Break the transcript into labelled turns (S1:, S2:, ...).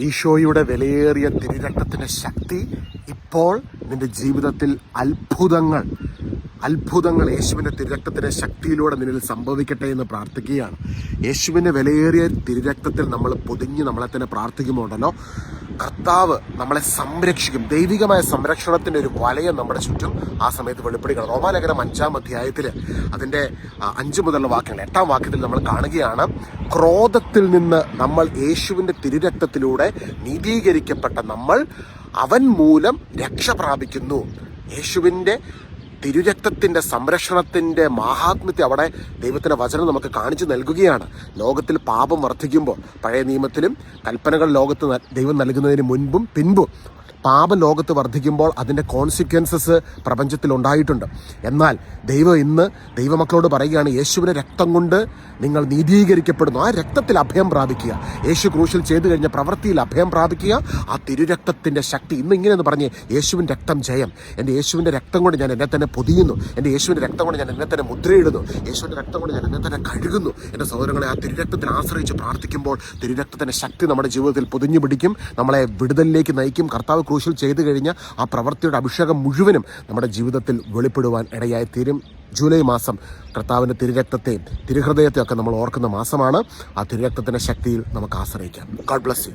S1: ഈശോയുടെ വിലയേറിയ തിരുരക്തത്തിന്റെ ശക്തി ഇപ്പോൾ നിന്റെ ജീവിതത്തിൽ അത്ഭുതങ്ങൾ അത്ഭുതങ്ങൾ യേശുവിന്റെ തിരുരക്തത്തിന്റെ ശക്തിയിലൂടെ നിന്നിൽ സംഭവിക്കട്ടെ എന്ന് പ്രാർത്ഥിക്കുകയാണ്. യേശുവിന്റെ വിലയേറിയ തിരുരക്തത്തിൽ നമ്മൾ പൊതിഞ്ഞ് നമ്മളെ തന്നെ പ്രാർത്ഥിക്കുമ്പോണ്ടല്ലോ കർത്താവ് നമ്മളെ സംരക്ഷിക്കും. ദൈവികമായ സംരക്ഷണത്തിന്റെ ഒരു വലയം നമ്മുടെ ചുറ്റും ആ സമയത്ത് വെളിപ്പെടുകയാണ്. റോമാലകരം അഞ്ചാം അധ്യായത്തിൽ അതിന്റെ അഞ്ച് മുതലുള്ള വാക്യങ്ങൾ എട്ടാം വാക്യത്തിൽ നമ്മൾ കാണുകയാണ് ക്രോധത്തിൽ നിന്ന് നമ്മൾ യേശുവിന്റെ തിരുരക്തത്തിലൂടെ നീതീകരിക്കപ്പെട്ട നമ്മൾ അവൻ മൂലം രക്ഷ പ്രാപിക്കുന്നു. യേശുവിന്റെ തിരുരക്തത്തിന്റെ സംരക്ഷണത്തിന്റെ മാഹാത്മ്യത്തെ അവിടെ ദൈവത്തിന്റെ വചനം നമുക്ക് കാണിച്ചു നൽകുകയാണ്. ലോകത്തിൽ പാപം വർദ്ധിക്കുമ്പോൾ പഴയ നിയമത്തിലും കൽപ്പനകൾ ലോകത്ത് ദൈവം നൽകുന്നതിന് മുൻപും പിൻപും പാപം ലോകത്ത് വർദ്ധിക്കുമ്പോൾ അതിന്റെ കോൺസിക്വൻസസ് പ്രപഞ്ചത്തിൽ ഉണ്ടായിട്ടുണ്ട് എന്നാൽ ദൈവം ഇന്ന് ദൈവമക്കളോട് പറയുകയാണ് യേശുവിന്റെ രക്തം കൊണ്ട് നിങ്ങൾ നീതീകരിക്കപ്പെടുന്നു. ആ രക്തത്തിൽ അഭയം പ്രാപിക്കുക. യേശു ക്രൂശിൽ ചെയ്തു കഴിഞ്ഞ പ്രവൃത്തിയിൽ അഭയം പ്രാപിക്കുക. ആ തിരുരക്തത്തിന്റെ ശക്തി ഇന്ന് ഇങ്ങനെയെന്ന് പറഞ്ഞ് യേശുവിന്റെ രക്തം ജയം. എന്റെ യേശുവിന്റെ രക്തം കൊണ്ട് ഞാൻ എന്നെ തന്നെ പൊതിയുന്നു. എന്റെ യേശുവിന്റെ രക്തം കൊണ്ട് ഞാൻ എന്നെ തന്നെ മുദ്രയിടുന്നു. യേശുവിന്റെ രക്തം കൊണ്ട് ഞാൻ എന്നെ തന്നെ കഴുകുന്നു. എന്റെ സഹോദരങ്ങളെ ആ തിരുരക്തത്തിൽ ആശ്രയിച്ച് പ്രാർത്ഥിക്കുമ്പോൾ തിരുരക്തത്തിന്റെ ശക്തി നമ്മുടെ ജീവിതത്തിൽ പൊതിഞ്ഞു പിടിക്കും. നമ്മളെ വിടുതലിലേക്ക് നയിക്കും. കർത്താവ് ക്രൂശിൽ ചെയ്തു കഴിഞ്ഞ ആ പ്രവൃത്തിയുടെ അഭിഷേകം മുഴുവനും നമ്മുടെ ജീവിതത്തിൽ വെളിപ്പെടുവാൻ ഇടയായി തീരും. ജൂലൈ മാസം കർത്താവിന്റെ തിരുരക്തത്തെയും തിരുഹൃദയത്തെയും ഒക്കെ നമ്മൾ ഓർക്കുന്ന മാസമാണ്. ആ തിരുരക്തത്തിന്റെ ശക്തിയിൽ നമുക്ക് ആശ്രയിക്കാം. God bless you